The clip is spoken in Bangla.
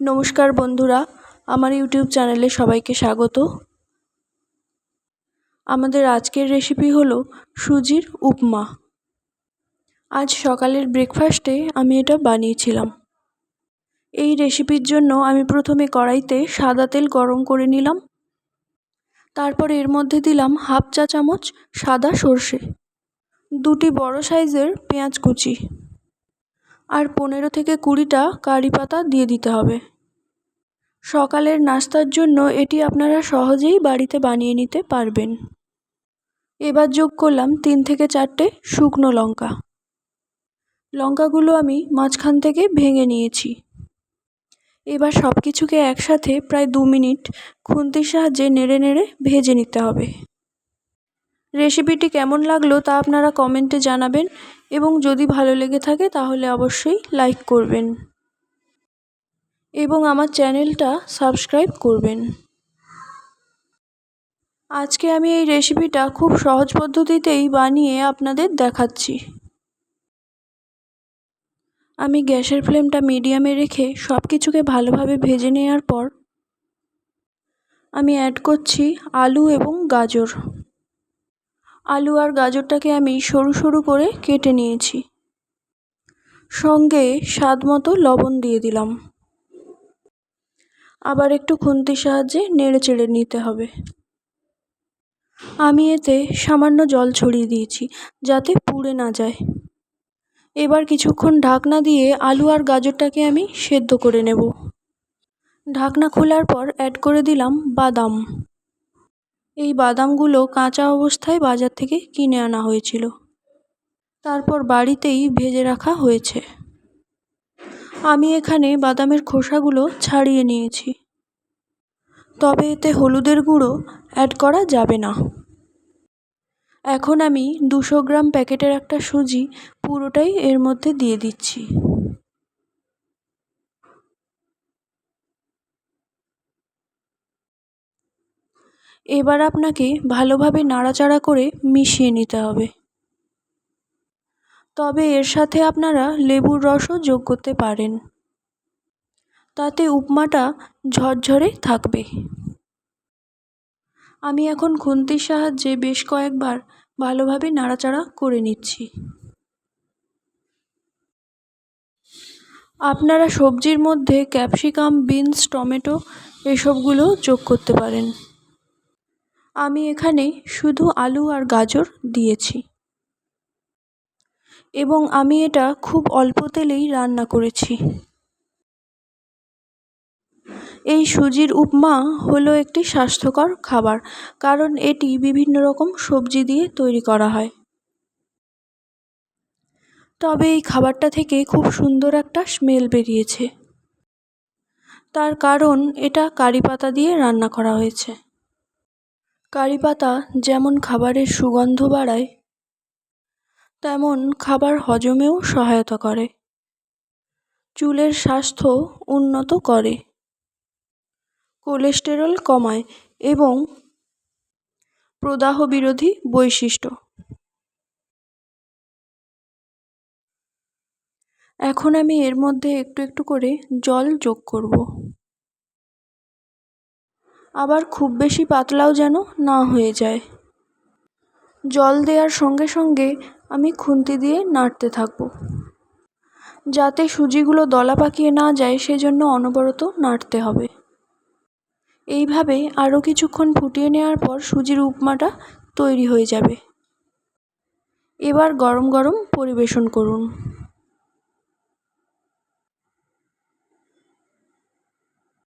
নমস্কার বন্ধুরা, আমার ইউটিউব চ্যানেলে সবাইকে স্বাগত। আমাদের আজকের রেসিপি হলো সুজির উপমা। আজ সকালের ব্রেকফাস্টে আমি এটা বানিয়েছিলাম। এই রেসিপির জন্য আমি প্রথমে কড়াইতে সাদা তেল গরম করে নিলাম। তারপর এর মধ্যে দিলাম হাফ চা চামচ সাদা সর্ষে, দুটি বড় সাইজের পেঁয়াজ কুচি। আর পনেরো থেকে কুড়িটা কারি পাতা দিয়ে দিতে হবে। সকালের নাস্তার জন্য এটি আপনারা সহজেই বাড়িতে বানিয়ে নিতে পারবেন। এবার যোগ করলাম তিন থেকে চারটে শুকনো লঙ্কা। লঙ্কাগুলো আমি মাঝখান থেকে ভেঙে নিয়েছি। এবার সব কিছুকে একসাথে প্রায় দু মিনিট খুন্তির সাহায্যে নেড়ে নেড়ে ভেজে নিতে হবে। রেসিপিটি কেমন লাগল তা আপনারা কমেন্টে জানাবেন এবং যদি ভালো লেগে থাকে তাহলে অবশ্যই লাইক করবেন। এবং আমার চ্যানেলটা সাবস্ক্রাইব করবেন। আজকে আমি এই রেসিপিটা খুব সহজ পদ্ধতিতেই বানিয়ে আপনাদের দেখাচ্ছি। আমি গ্যাসের ফ্লেমটা মিডিয়ামে রেখে সব কিছুকে ভালোভাবে ভেজে নেওয়ার পর আমি অ্যাড করছি আলু এবং গাজর। আলু আর গাজরটাকে আমি সরু সরু করে কেটে নিয়েছি। সঙ্গে স্বাদ মতো লবণ দিয়ে দিলাম। আবার একটু খুন্তির সাহায্যে নেড়ে চেড়ে নিতে হবে। আমি এতে সামান্য জল ছড়িয়ে দিয়েছি যাতে পুড়ে না যায়। এবার কিছুক্ষণ ঢাকনা দিয়ে আলু আর গাজরটাকে আমি সেদ্ধ করে নেব। ঢাকনা খোলার পর অ্যাড করে দিলাম বাদাম। এই বাদামগুলো কাঁচা অবস্থায় বাজার থেকে কিনে আনা হয়েছিল। তারপর বাড়িতেই ভেজে রাখা হয়েছে। আমি এখানে বাদামের খোসাগুলো ছাড়িয়ে নিয়েছি। তবে এতে হলুদের গুঁড়ো অ্যাড করা যাবে না। এখন আমি দুশো গ্রাম প্যাকেটের একটা সুজি পুরোটাই এর মধ্যে দিয়ে দিচ্ছি। এবার আপনাকে ভালোভাবে নাড়াচাড়া করে মিশিয়ে নিতে হবে। তবে এর সাথে আপনারা লেবুর রসও যোগ করতে পারেন। তাতে উপমাটা ঝরঝরে থাকবে। আমি এখন খুন্তির সাহায্যে বেশ কয়েকবার ভালোভাবে নাড়াচাড়া করে নিচ্ছি। আপনারা সবজির মধ্যে ক্যাপসিকাম, বিনস, টমেটো এসবগুলো যোগ করতে পারেন। আমি এখানে শুধু আলু আর গাজর দিয়েছি। এবং আমি এটা খুব অল্প তেলেই রান্না করেছি। এই সুজির উপমা হলো একটি স্বাস্থ্যকর খাবার, কারণ এটি বিভিন্ন রকম সবজি দিয়ে তৈরি করা হয়। তবে এই খাবারটা থেকে খুব সুন্দর একটা স্মেল বেরিয়েছে। তার কারণ এটা কারি পাতা দিয়ে রান্না করা হয়েছে। কারি পাতা যেমন খাবারের সুগন্ধ বাড়ায়, তেমন খাবার হজমেও সহায়তা করে। চুলের স্বাস্থ্য উন্নত করে। কোলেস্টেরল কমায় এবং প্রদাহ বিরোধী বৈশিষ্ট্য। এখন আমি এর মধ্যে একটু একটু করে জল যোগ করব। আবার খুব বেশি পাতলাও যেন না হয়ে যায়। জল দেওয়ার সঙ্গে সঙ্গে আমি খুন্তি দিয়ে নাড়তে থাকব। যাতে সুজিগুলো দলা পাকিয়ে না যায়, সেজন্য অনবরত নাড়তে হবে। এইভাবে আরও কিছুক্ষণ ফুটিয়ে নেওয়ার পর সুজির উপমাটা তৈরি হয়ে যাবে। এবার গরম গরম পরিবেশন করুন।